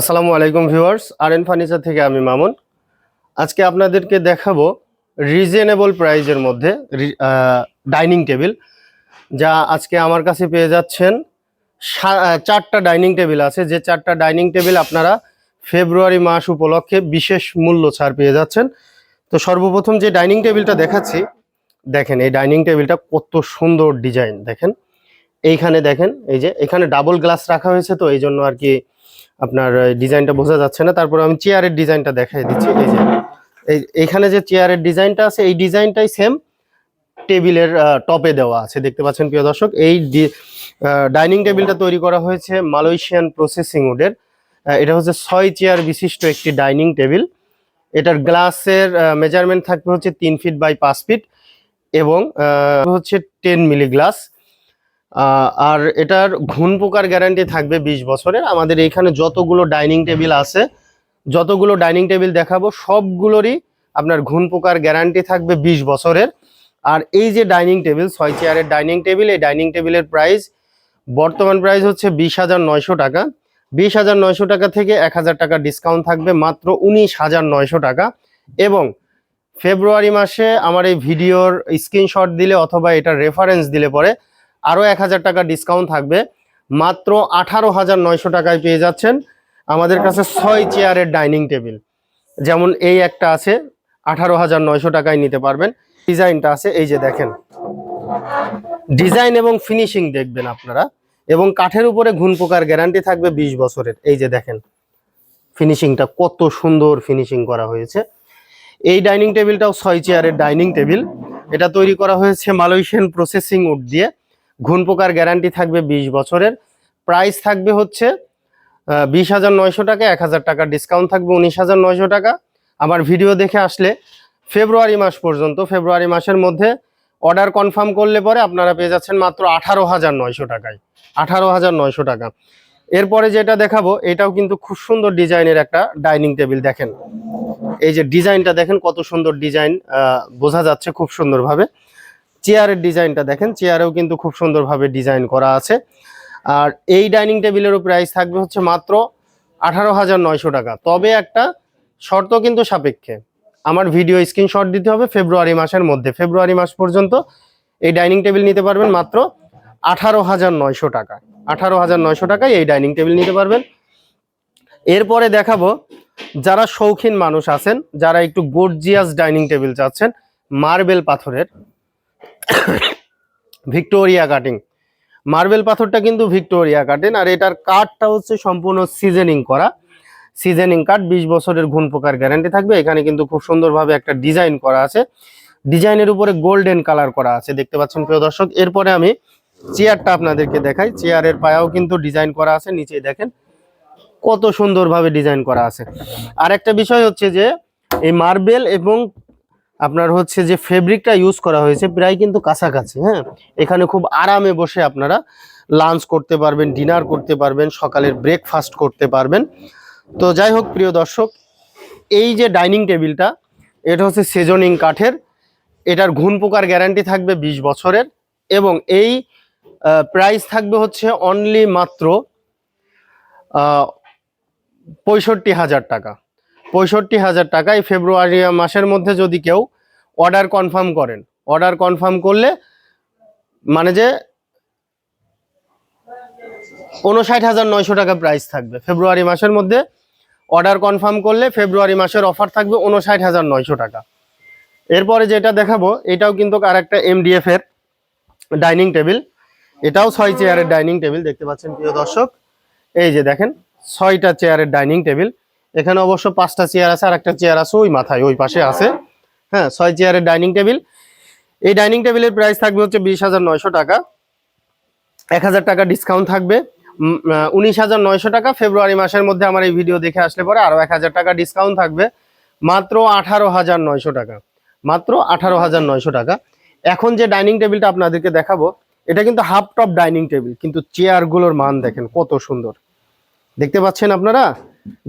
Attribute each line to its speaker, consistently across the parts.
Speaker 1: আসসালামু আলাইকুম ভিউয়ার্স আর N furniture থেকে আমি মামুন। আজকে আপনাদেরকে দেখাবো রিজনেবল প্রাইজের মধ্যে ডাইনিং টেবিল, যা আজকে আমার কাছে পেয়ে যাচ্ছেন চারটা ডাইনিং টেবিল আছে। যে চারটা ডাইনিং টেবিল আপনারা ফেব্রুয়ারি মাস উপলক্ষে বিশেষ মূল্য ছাড় পেয়ে যাচ্ছেন। তো সর্বপ্রথম যে ডাইনিং টেবিলটা দেখাচ্ছি, দেখেন এই ডাইনিং টেবিলটা কত সুন্দর ডিজাইন, দেখেন। এইখানে দেখেন, এই যে এখানে ডাবল গ্লাস রাখা হয়েছে তো, এই জন্য আর কি আপনার ডিজাইনটা বোঝা যাচ্ছে না। তারপর আমি চেয়ারের ডিজাইনটা দেখাই দিচ্ছি। এই যে এইখানে যে চেয়ারের ডিজাইনটা আছে, এই ডিজাইনটাই সেম টেবিলের টপে দেওয়া আছে। দেখতে পাচ্ছেন, প্রিয় দর্শক, এই ডাইনিং টেবিলটা তৈরি করা হয়েছে মালয়েশিয়ান প্রসেসিং উডের এটা হচ্ছে ছয় চেয়ার বিশিষ্ট একটি ডাইনিং টেবিল। এটার গ্লাসের মেজারমেন্ট থাকবে হচ্ছে তিন ফিট বাই পাঁচ ফিট এবং হচ্ছে টেন মিলি গ্লাস আর এটার ঘুণ পোকার গ্যারান্টি থাকবে বিশ বছরের। আমাদের এখানে যতগুলো ডাইনিং টেবিল আছে, যতগুলো ডাইনিং টেবিল দেখাবো, সবগুলোরই আপনার ঘুণ পোকার গ্যারান্টি থাকবে বিশ বছরের। আর এই যে ডাইনিং টেবিল ছয় চেয়ারের ডাইনিং টেবিল এই ডাইনিং টেবিলের প্রাইস বর্তমান প্রাইস হচ্ছে বিশ হাজার নয়শো টাকা। বিশ হাজার নয়শো টাকা থেকে এক হাজার টাকা ডিসকাউন্ট থাকবে, মাত্র উনিশ হাজার নয়শো টাকা। এবং ফেব্রুয়ারি মাসে আমার এই ভিডিওর স্ক্রিনশট দিলে অথবা এটা রেফারেন্স দিলে পরে আরও এক হাজার টাকা ডিসকাউন্ট থাকবে। মাত্র আঠারো হাজার নয়শো টাকায় পেয়ে যাচ্ছেন আমাদের কাছে ছয় চেয়ারের ডাইনিং টেবিল। যেমন এই একটা আছে, আঠারো হাজার নয়শো টাকায় নিতে পারবেন। ডিজাইনটা আছে, এই যে দেখেন। ডিজাইন এবং ফিনিশিং দেখবেন আপনারা। এবং কাঠের উপরে ঘুন পোকার গ্যারান্টি থাকবে বিশ বছরের। এই যে দেখেন ফিনিশিংটা কত সুন্দর ফিনিশিং করা হয়েছে। এই ডাইনিং টেবিলটাও ছয় চেয়ারের ডাইনিং টেবিল। এটা তৈরি করা হয়েছে মালয়েশিয়ান প্রসেসিং উড দিয়ে। ঘুণ পোকার গ্যারান্টি থাকবে বিশ বছরের। প্রাইস থাকবে হচ্ছে বিশ হাজার নয়শো টাকা, এক হাজার টাকা ডিসকাউন্ট থাকবে উনিশ হাজার নয়শো টাকা। আমার ভিডিও দেখে আসলে ফেব্রুয়ারি মাস পর্যন্ত, ফেব্রুয়ারি মাসের মধ্যে অর্ডার কনফার্ম করলে পরে আপনারা পেয়ে যাচ্ছেন মাত্র আঠারো হাজার নয়শো টাকায়। আঠারো হাজার নয়শো টাকা। এরপরে যেটা দেখাবো, এটাও কিন্তু খুব সুন্দর ডিজাইনের একটা ডাইনিং টেবিল দেখেন। এই যে ডিজাইনটা দেখেন, কত সুন্দর ডিজাইন বোঝা যাচ্ছে খুব সুন্দরভাবে। চেয়ারের ডিজাইনটা দেখেন, চেয়ারেও কিন্তু খুব সুন্দরভাবে ডিজাইন করা আছে। আর এই ডাইনিং টেবিলেরও প্রাইস থাকবে হচ্ছে মাত্র আঠারো হাজার নয়শো টাকা। তবে একটা শর্ত কিন্তু সাপেক্ষে। আমার ভিডিও স্ক্রিনশট দিতে হবে ফেব্রুয়ারি মাসের মধ্যে। ফেব্রুয়ারি মাস পর্যন্ত এই ডাইনিং টেবিল নিতে পারবেন মাত্র আঠারো হাজার নয়শো টাকা। আঠারো হাজার নয়শো টাকায় এই ডাইনিং টেবিল নিতে পারবেন। এরপরে দেখাবো যারা শৌখিন মানুষ আছেন, যারা একটু গর্জিয়াস ডাইনিং টেবিল চাচ্ছেন, মার্বেল পাথরের। Victoria cutting. মার্বেল পাথরটা কিন্তু ভিক্টোরিয়া কাটেন আর এটার কাঠটা হচ্ছে সম্পূর্ণ সিজনিং করা। সিজনিং কাঠ, বিশ বছরের ঘুণ পোকার গ্যারান্টি থাকবে। এখানে কিন্তু খুব সুন্দরভাবে একটা ডিজাইন করা আছে। ডিজাইনের উপরে গোল্ডেন কালার করা আছে, দেখতে পাচ্ছেন প্রিয় দর্শক। এরপরে আমি চেয়ারটা আপনাদেরকে দেখাই। চেয়ারের পায়াও কিন্তু ডিজাইন করা আছে নিচে দেখেন কত সুন্দরভাবে ডিজাইন করা আছে। আর একটা বিষয় হচ্ছে যে, এই মার্বেল এবং আপনার হচ্ছে যে ফেব্রিকটা ইউজ করা হয়েছে প্রায় কিন্তু কাছাকাছি হ্যাঁ? এখানে খুব আরামে বসে আপনারা লাঞ্চ করতে পারবেন ডিনার করতে পারবেন, সকালের ব্রেকফাস্ট করতে পারবেন। তো যাই হোক, প্রিয় দর্শক, এই যে ডাইনিং টেবিলটা এটা হচ্ছে সেজনিং কাঠের, এটার ঘুণ পোকার গ্যারান্টি থাকবে বিশ বছরের এবং এই প্রাইস থাকবে হচ্ছে অনলি মাত্র পঁয়ষট্টি হাজার টাকা। পঁয়ষট্টি হাজার টাকা এই ফেব্রুয়ারি মাসের মধ্যে যদি কেউ অর্ডার কনফার্ম করেন। অর্ডার কনফার্ম করলে মানে যে উনষাট হাজার নয়শো টাকা প্রাইস থাকবে। ফেব্রুয়ারি মাসের মধ্যে অর্ডার কনফার্ম করলে ফেব্রুয়ারি মাসের অফার থাকবে উনষাট হাজার নয়শো টাকা। এরপরে যেটা দেখাবো, এটাও কিন্তু আর একটা এমডিএফ এর ডাইনিং টেবিল এটাও ছয় চেয়ারের ডাইনিং টেবিল দেখতে পাচ্ছেন প্রিয় দর্শক। এই যে দেখেন, ছয়টা চেয়ারের ডাইনিং টেবিল এখানে অবশ্য পাঁচটা চেয়ার আছে আর একটা চেয়ার আছে ওই মাথায়, ওই পাশে আছে। হ্যাঁ ছয় চেয়ারের ডাইনিং টেবিল। এই ডাইনিং টেবিলের প্রাইস থাকবে হচ্ছে বিশ হাজার নয়শো টাকা। এক হাজার টাকা ডিসকাউন্ট থাকবে। উনিশ হাজার নয়শো টাকা। ফেব্রুয়ারি মাসের মধ্যে আমার এই ভিডিও দেখে আসলে পরে আরও এক হাজার টাকা ডিসকাউন্ট থাকবে। মাত্র আঠারো হাজার নয়শো টাকা। মাত্র আঠারো হাজার নয়শো টাকা। এখন যে ডাইনিং টেবিলটা আপনাদেরকে দেখাবো, এটা কিন্তু হাফ টপ ডাইনিং টেবিল, কিন্তু চেয়ারগুলোর মান দেখেন কত সুন্দর। দেখতে পাচ্ছেন আপনারা?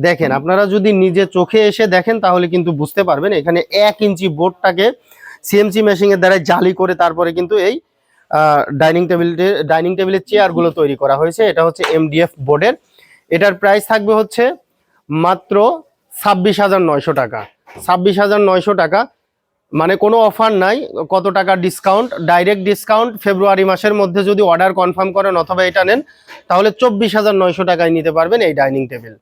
Speaker 1: দেখেন, আপনারা যদি নিজে চোখে এসে দেখেন, তাহলে কিন্তু বুঝতে পারবেন, এখানে এক ইঞ্চি বোর্ডটাকে সিএমসি মেশিনের দ্বারা জালি করে তারপরে কিন্তু এই ডাইনিং টেবিলটি ডাইনিং টেবিলের চেয়ারগুলো তৈরি করা হয়েছে। এটা হচ্ছে এমডিএফ বোর্ডের এটার প্রাইস থাকবে হচ্ছে মাত্র ছাব্বিশ হাজার নয়শো টাকা। ছাব্বিশ হাজার নয়শো টাকা মানে কোনো অফার নাই, কত টাকা ডিসকাউন্ট ডাইরেক্ট ডিসকাউন্ট ফেব্রুয়ারি মাসের মধ্যে যদি অর্ডার কনফার্ম করেন অথবা এটা নেন, তাহলে চব্বিশ হাজার নয়শো টাকায় নিতে পারবেন এই ডাইনিং টেবিল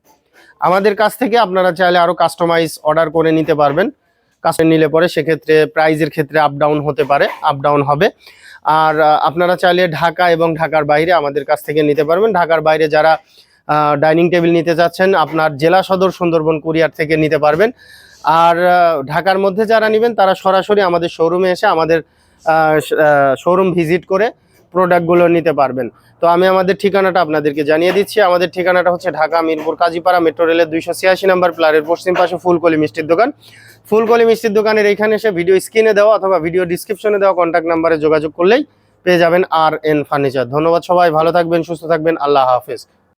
Speaker 1: আমাদের কাছ থেকে আপনারা চাইলে আরও কাস্টমাইজ অর্ডার করে নিতে পারবেন। কাস্টমার নিলে পরে সেক্ষেত্রে প্রাইজের ক্ষেত্রে আপ ডাউন হতে পারে আপ ডাউন হবে। আর আপনারা চাইলে ঢাকা এবং ঢাকার বাইরে আমাদের কাছ থেকে নিতে পারবেন। ঢাকার বাইরে যারা ডাইনিং টেবিল নিতে চাচ্ছেন আপনার জেলা সদর সুন্দরবন কুরিয়ার থেকে নিতে পারবেন। আর ঢাকার মধ্যে যারা নেবেন, তারা সরাসরি আমাদের শোরুমে এসে আমাদের শোরুম ভিজিট করে প্রোডাক্টগুলো নিতে পারবেন। তো আমি আমাদের ঠিকানাটা আপনাদেরকে জানিয়ে দিচ্ছি। আমাদের ঠিকানাটা হচ্ছে ঢাকা মিরপুর কাজীপাড়া মেট্রো রেলের দুইশো ছিয়াশি নাম্বার প্লারের পশ্চিম পাশে ফুলকলি মিষ্টির দোকান। ফুলকলি মিষ্টির দোকানের এইখানে এসে ভিডিও স্ক্রিনে দেওয়া অথবা ভিডিও ডিসক্রিপশনে দেওয়া কন্ট্যাক্ট নাম্বারে যোগাযোগ করলেই পেয়ে যাবেন আর এন ফার্নিচার ধন্যবাদ সবাই, ভালো থাকবেন, সুস্থ থাকবেন, আল্লাহ হাফেজ।